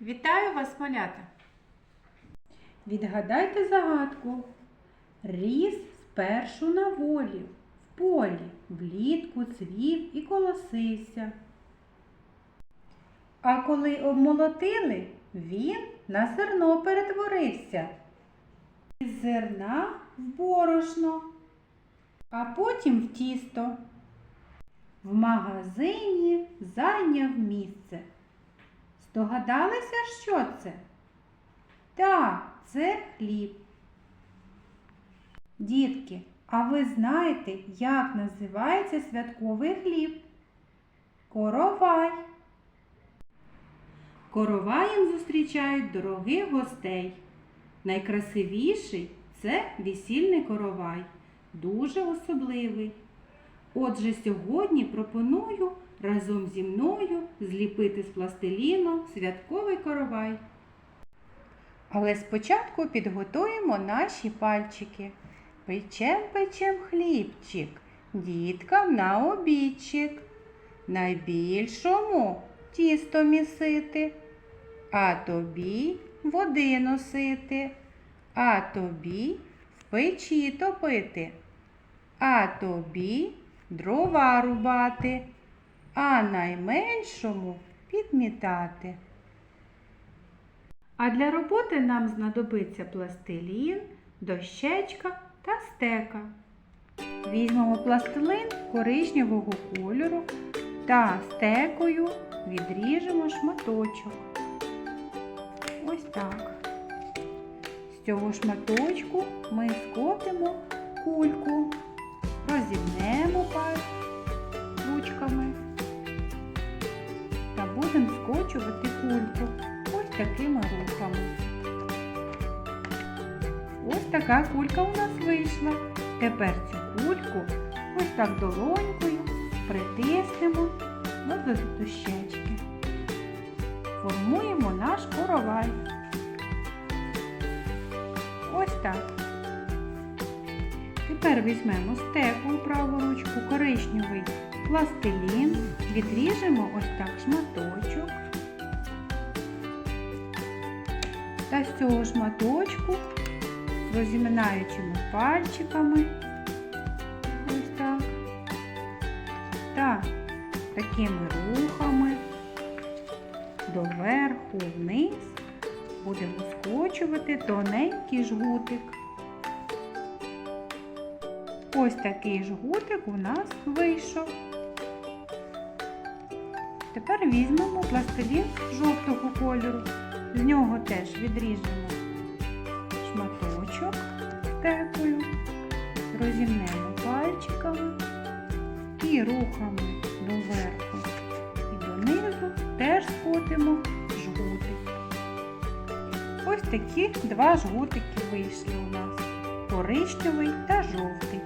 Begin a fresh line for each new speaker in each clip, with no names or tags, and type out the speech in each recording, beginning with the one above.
Вітаю вас, малята!
Відгадайте загадку. Ріс спершу на волі, в полі, влітку цвів і колосився. А коли обмолотили, він на зерно перетворився. Із зерна в борошно, а потім в тісто. В магазині зайняв місце. Здогадалися, що це? Так, це хліб. Дітки, а ви знаєте, як називається святковий хліб? Коровай. Короваєм зустрічають дорогих гостей. Найкрасивіший це весільний коровай, дуже особливий. Отже, сьогодні пропоную разом зі мною зліпити з пластиліну святковий коровай. Але спочатку підготуємо наші пальчики. Печем печем хлібчик, діткам на обідчик. Найбільшому тісто місити, а тобі води носити, а тобі в печі топити, а тобі дрова рубати, а найменшому підмітати. А для роботи нам знадобиться пластилін, дощечка та стека. Візьмемо пластилин коричневого кольору та стекою відріжемо шматочок. Ось так. З цього шматочку ми скотимо кульку, розімнемо пар ручками будемо скочувати кульку ось такими рухами. Ось така кулька у нас вийшла. Тепер цю кульку ось так долонькою притиснемо до дощечки. Формуємо наш коровай. Ось так. Тепер візьмемо стеку у праву ручку, коричневий пластилін, відріжемо ось так шматочок. Та з цього шматочку, розіминаючими пальчиками, ось так, та такими рухами доверху вниз будемо скочувати тоненький жгутик. Ось такий жгутик у нас вийшов. Тепер візьмемо пластилін жовтого кольору. З нього теж відріжемо шматочок стекою, розімнемо пальчиками і рухами доверху і донизу теж скотимо жгутик. Ось такі два жгутики вийшли у нас коричневий та жовтий.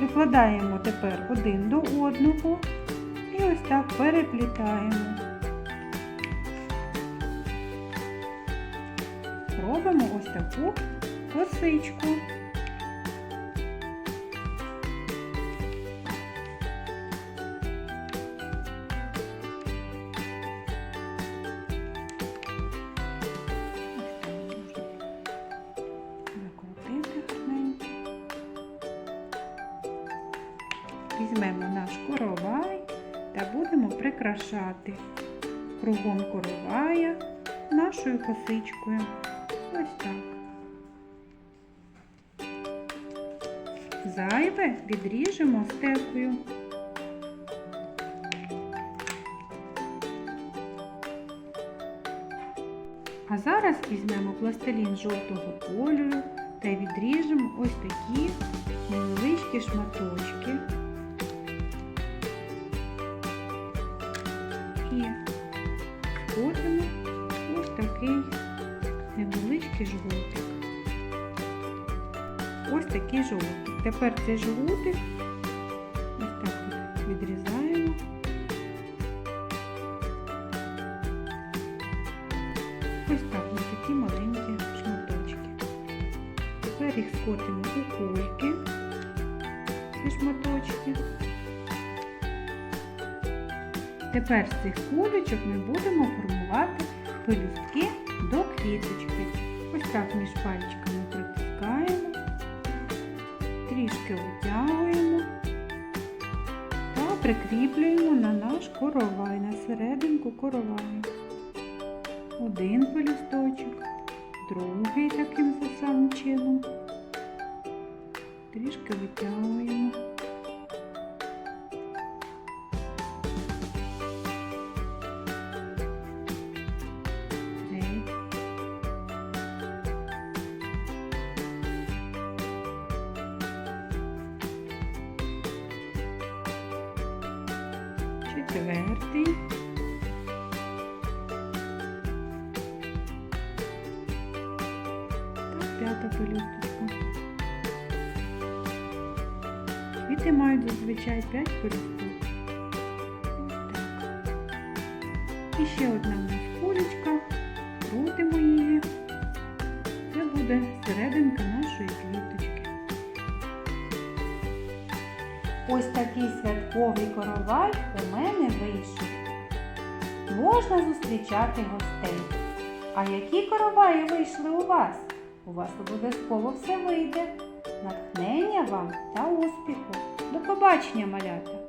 Викладаємо тепер один до одного і ось так переплітаємо. Робимо ось таку косичку. Візьмемо наш коровай та будемо прикрашати кругом коровая нашою косичкою. Ось так. Зайве відріжемо стекою. А зараз візьмемо пластилін жовтого кольору та відріжемо ось такі невеличкі шматочки. І скотимо ось такий невеличкий жгутик. Ось такий жгутик. Тепер цей жгутик ось так от відрізаємо. Ось так на такі маленькі шматочки. Тепер їх скотимо у кульки, ці шматочки. Тепер з цих кулечок ми будемо формувати пелюстки до квіточки. Ось так між пальчиками притискаємо, трішки витягуємо та прикріплюємо на наш коровай, на серединку короваю. Один пелюсточок, другий таким же самим чином. Трішки витягуємо. Четвертий. Та п'ята пелюсточка. Квіти мають зазвичай 5 пелюсток. Так. І ще одна у нас кулечка. Крутимо її. Це буде серединка нашої квіточки. Ось такий святковий коровай у мене вийшов. Можна зустрічати гостей. А які короваї вийшли у вас? У вас обов'язково все вийде. Натхнення вам та успіху. До побачення, малята!